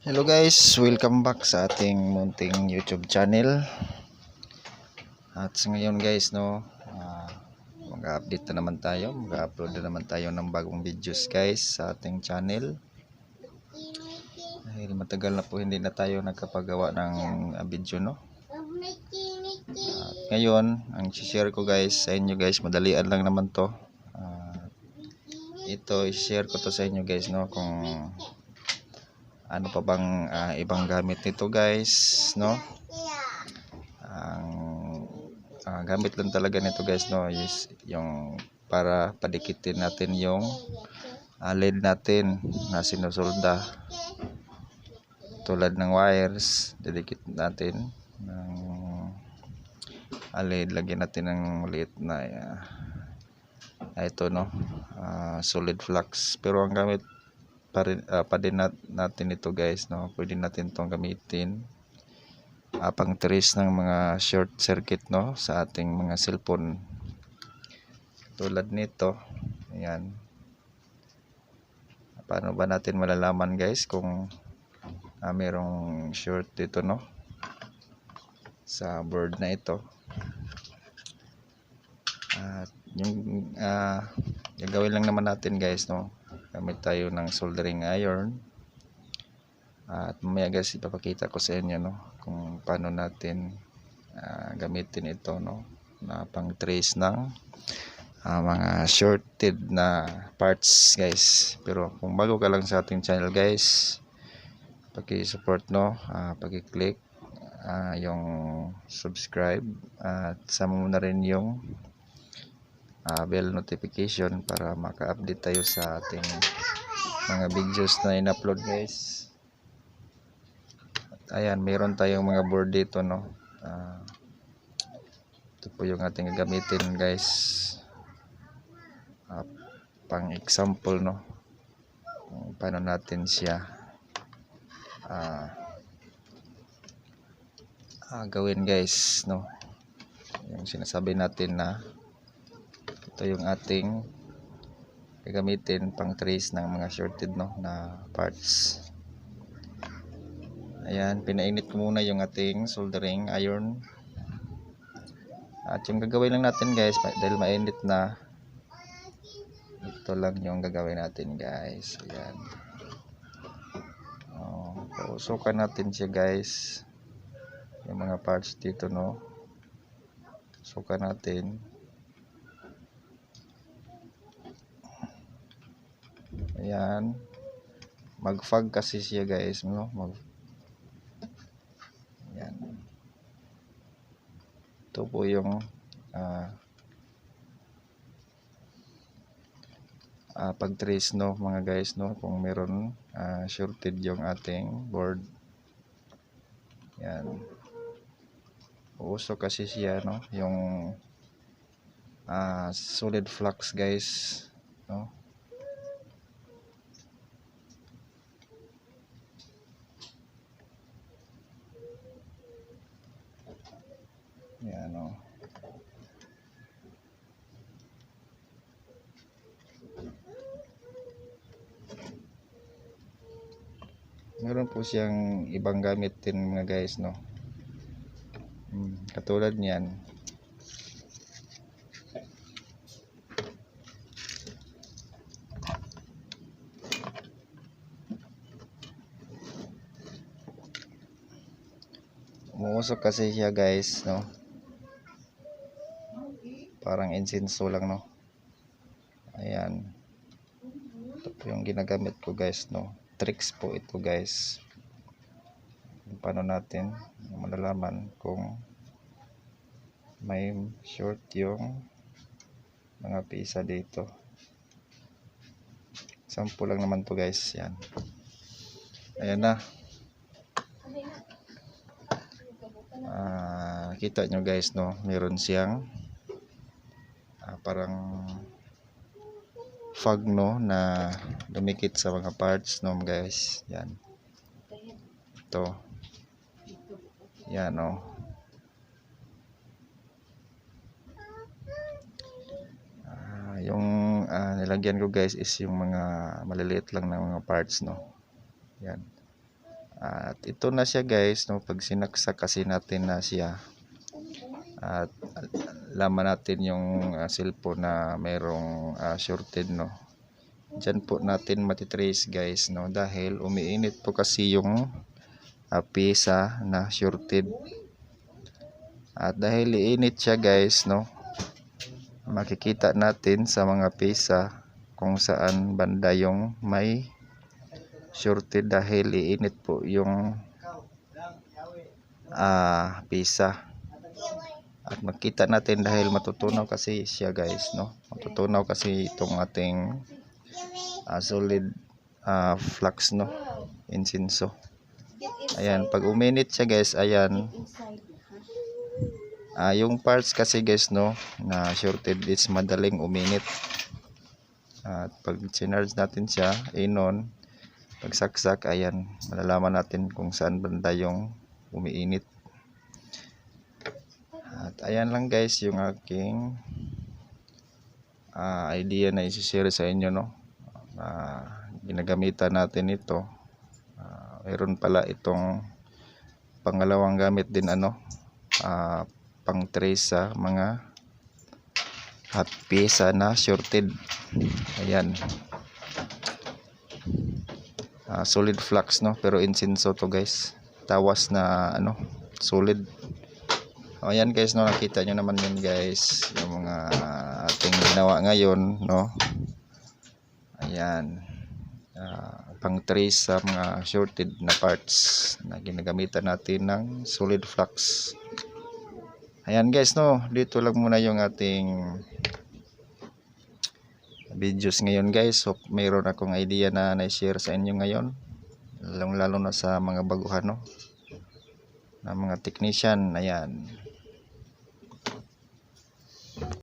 Hello guys, welcome back sa ating munting YouTube channel. At sa ngayon guys, no, ah, mag-update na naman tayo, mag-upload na naman tayo ng bagong videos guys sa ating channel. Dahil matagal na po hindi na tayo nagkapagawa ng ah, video, no. At ngayon, ang share ko guys sa inyo guys, madalian lang naman to. Ah, ito, i-share ko to sa inyo guys, no, kung ano pa bang ah, ibang gamit nito guys no? Ang ah, gamit lang talaga nito guys no is yung para padikitin natin yung ah, LED natin na sinusolda tulad ng wires didikit natin ng LED lagyan natin ng maliit na ah, ito no? Ah, solid flux. Pero ang gamit pa, rin, ah, pa din nat- natin ito guys no? Pwede natin tong gamitin. Ah, pang trace ng mga short circuit no? Sa ating mga cellphone. Tulad nito. Ayan. Paano ba natin malalaman guys kung ah, merong short dito no? Sa board na ito. At yung ah, gagawin lang naman natin guys no gamit tayo ng soldering iron. At mamaya guys ipapakita ko sa inyo no kung paano natin ah, gamitin ito no na pang trace ng ah, mga shorted na parts guys. Pero kung bago ka lang sa ating channel guys paki-support no ah, paki-click ah, yung subscribe at sama mo na rin yung ah, bell notification para maka-update tayo sa ating mga videos na in-upload guys. At ayan, mayroon tayong mga board dito no. Ah, ito po yung ating gagamitin guys. Ah, pang example no. Kung paano natin siya ah, ah, gawin guys no. Yung sinasabi natin na ito yung ating gagamitin pang trace ng mga shorted no na parts. Ayan pinainit ko muna yung ating soldering iron. At yung gagawin lang natin guys dahil mainit na ito lang yung gagawin natin guys. Ayan. Oh, pausukan natin siya guys yung mga parts dito no. Sukan natin Ayan. Mag-fog kasi siya guys, no? Mag Ayan. Ito po yung ah ah, pag-trace no mga guys no kung meron ah, shorted yung ating board. Yan. Uso kasi siya no yung ah, solid flux guys no. Yan o. Meron po siyang ibang gamit din mga guys no. Hmm, katulad niyan. Umuusok kasi siya guys no. Parang insenso lang no. Ayan. Ito po yung ginagamit ko guys no. Tricks po ito guys. Paano natin malalaman kung may short yung mga pisa dito. Sample lang naman to guys. Yan. Ayan na. Ah, kita nyo guys no, meron siyang parang fog no na dumikit sa mga parts no guys. Yan. Ito. Yan no. Ah, yung ah, nilagyan ko guys is yung mga maliliit lang na mga parts no. Yan. At ito na siya guys, no, pag sinaksak kasi natin na siya. At laman natin yung ah, cellphone na mayroong ah, shorted no. Diyan po natin matitrace guys no dahil umiinit po kasi yung ah, pyesa na shorted. At dahil iinit siya guys no, makikita natin sa mga pyesa kung saan banda yung may shorted dahil iinit po yung ah pyesa. At makita natin dahil matutunaw kasi siya guys no. Matutunaw kasi itong ating ah, solid ah, flux no insinso. Ayan, pag uminit siya guys, ayan, Ah, yung parts kasi guys no na shorted is madaling uminit. At pag sinarge natin siya, inon, pag saksak, ayan, malalaman natin kung saan banda yung umiinit. At ayan lang guys yung aking ah, idea na isi-share sa inyo no. Ah, ginagamitan natin ito. Ah, mayroon pala itong pangalawang gamit din ano. Ah, pang trace sa mga hot pyesa na shorted. Ayan. Ah, solid flux no, pero insinso to guys. Tawas na ano, solid. O, ayan guys no, nakita nyo naman yun guys, yung mga ating ginawa ngayon no. Ayan. Ah, pang trace sa mga shorted na parts na ginagamitan natin ng solid flux. Ayan guys no, dito lang muna yung ating videos ngayon guys. So mayroon akong idea na na-share sa inyo ngayon. Lalong lalo na sa mga baguhan no. Na mga technician, ayan.